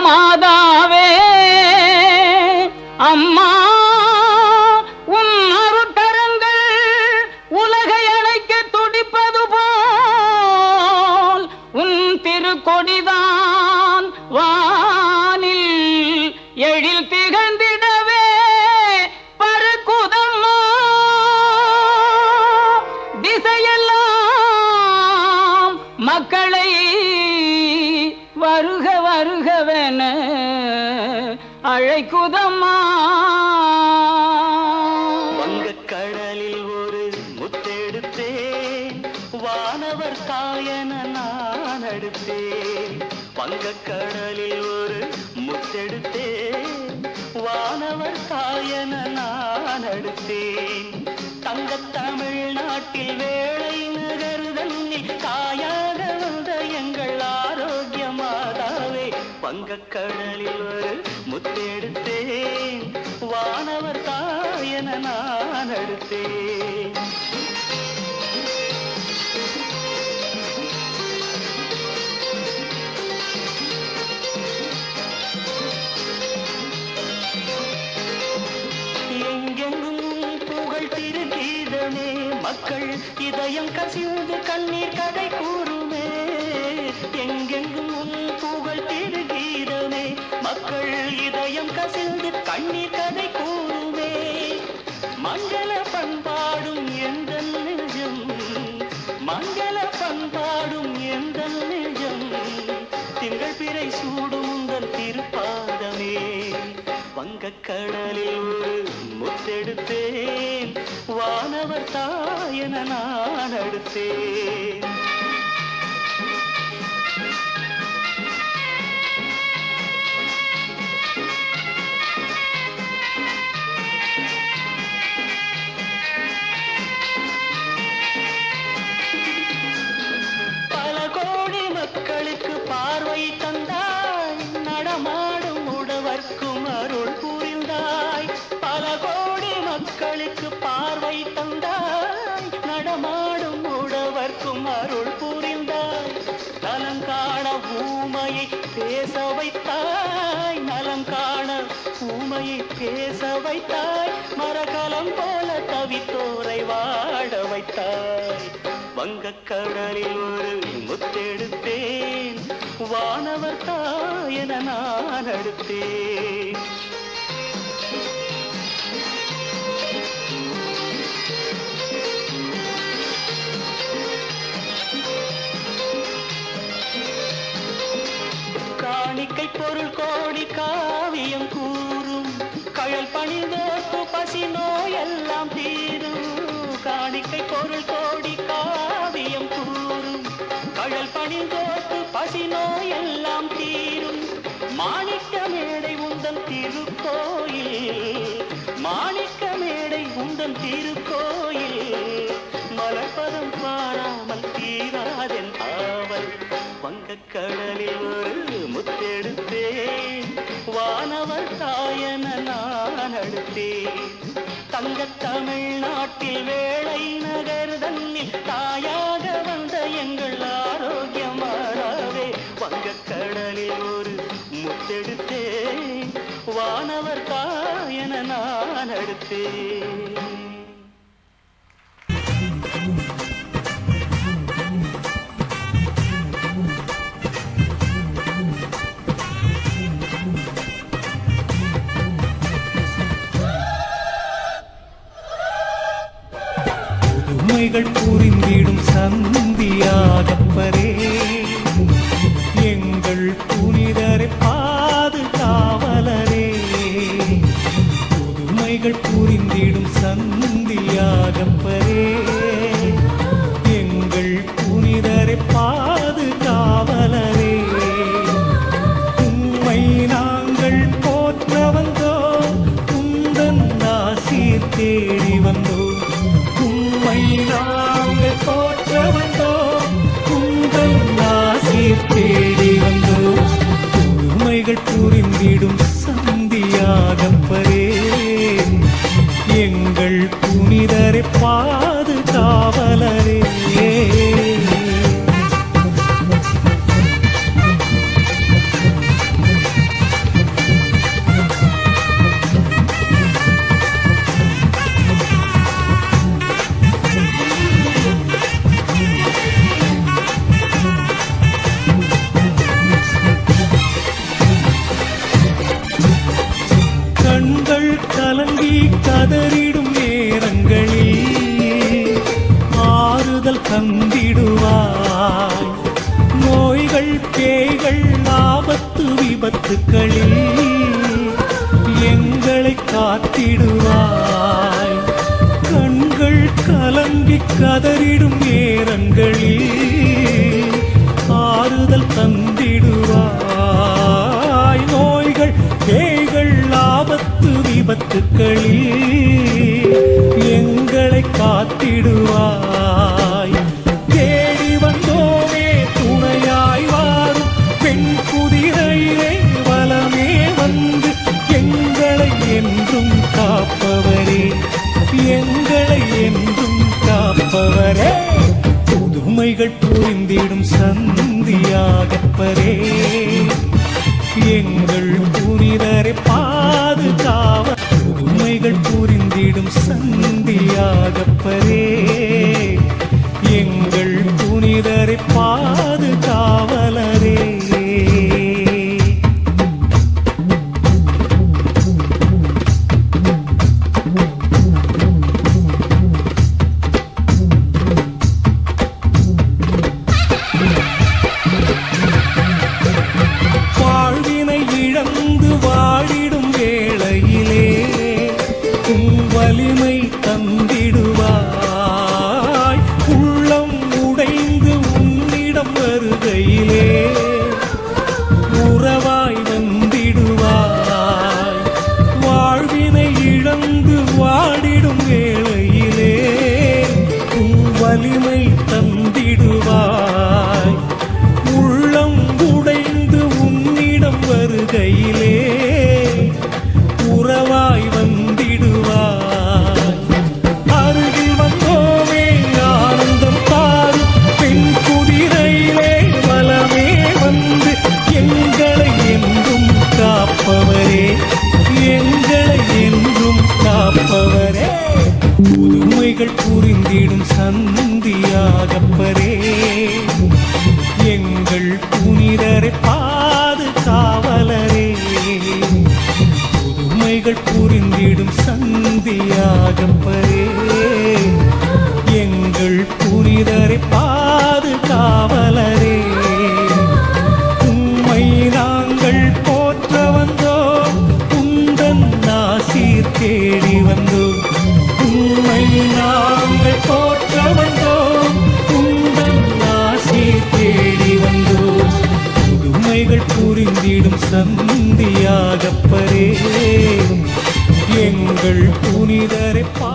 மாய வருக வருகவென அழைக்குதம்மா. வங்கக்கடலில் ஒரு முத்தெடுத்தேன். வானவர் தாயன நான் அடுத்தேன். வங்க கடலில் ஒரு முத்தெடுத்தேன். வானவர் தாயன நான் அடுத்தேன். தங்க தமிழ்நாட்டில் வேளை கடலில் ஒரு முத்தெடுத்தேன். வானவர் தாயன நான் அடுத்தேன். எங்கெங்கும் புகழ் திருகீதமே மக்கள் இதயம் கசிந்து கண்ணீர் கதை கூறும். கண்ணீர் கதை கூறுவே மங்கள பண்பாடும் எந்த நிஜம் மங்கள பண்பாடும் எந்த நிஜம் திங்கள் பிறை சூடும் உங்கள் திருப்பாதமே. வங்கக்கடலில் ஒரு முத்தெடுத்தேன். வானவர் தாயன நான் அடுத்தேன். அருள் புரிந்தாய். நலம் காண ஊமையை பேச வைத்தாய். நலம் காண ஊமையை பேச வைத்தாய். மரகலம் போல தவித்தோரை வாழ வைத்தாய். வங்கக்கடலில் ஒரு முத்தெடுத்தேன் வானவர் தாயன நான் அடுத்தேன். காவியம் கூறும். கழல் பணிந்தோர்க்கு பசி நோயெல்லாம் தீரும். காணிக்கை பொருள் கோடி காவியம் கூறும். கழல் பணிந்தோர்க்கு பசி நோயெல்லாம் தீரும். மாணிக்க மேடை உந்தன் திருக்கோயில். மாணிக்க மேடை உந்தன் திருக்கோயில். மலர்பதம் பாராமல் தீராதென் ஆவல். வங்கக்கடலில் ஒரு முத்தெடுத்தேன். வானவர் தாயன நான் அடுத்தேன் தங்க தமிழ்நாட்டில் வேளை நகர் தன்னில் தாயாக வந்த எங்கள் ஆரோக்கியமானவே வங்கக்கடலில் ஒரு முத்தெடுத்தேன். வானவர் தாயன நான் அடுத்தேன் புதுமைகள் புரிந்திடும் சந்தியாகப்பரே எங்கள் புனிதரை பாதுகாவலரே. புதுமைகள் புரிந்திடும் சந்தியாகப்பரே புரிந்திடும் சந்தியாகப்பரே எங்கள் புனிதரை பாது காவலர் தந்திடுவாய் நோய்கள் பேய்கள் ஆபத்து விபத்துக்களில் எங்களை காத்திடுவாய். கண்கள் கலங்கி கதறிடும் நேரங்களில் ஆறுதல் தந்திடுவாய். நோய்கள் பேய்கள் ஆபத்து விபத்துக்களில் எங்களை காத்திடுவாய். சந்தியாகப்பரே எங்கள் புனிதரை பாதுகாவ உண்மைகள் புரிந்திடும் சந்தியாகப்பரே எங்கள் புனிதரை பாதுகாவல காப்பவரே புதுமைகள் புரிந்திடும் சந்தியாகப்பரே எங்கள் புனிதரை பாதுகாவலரே. புதுமைகள் புரிந்திடும் சந்தியாகப்பரே சந்தியாகப்பரே எங்கள் புனிதரை பா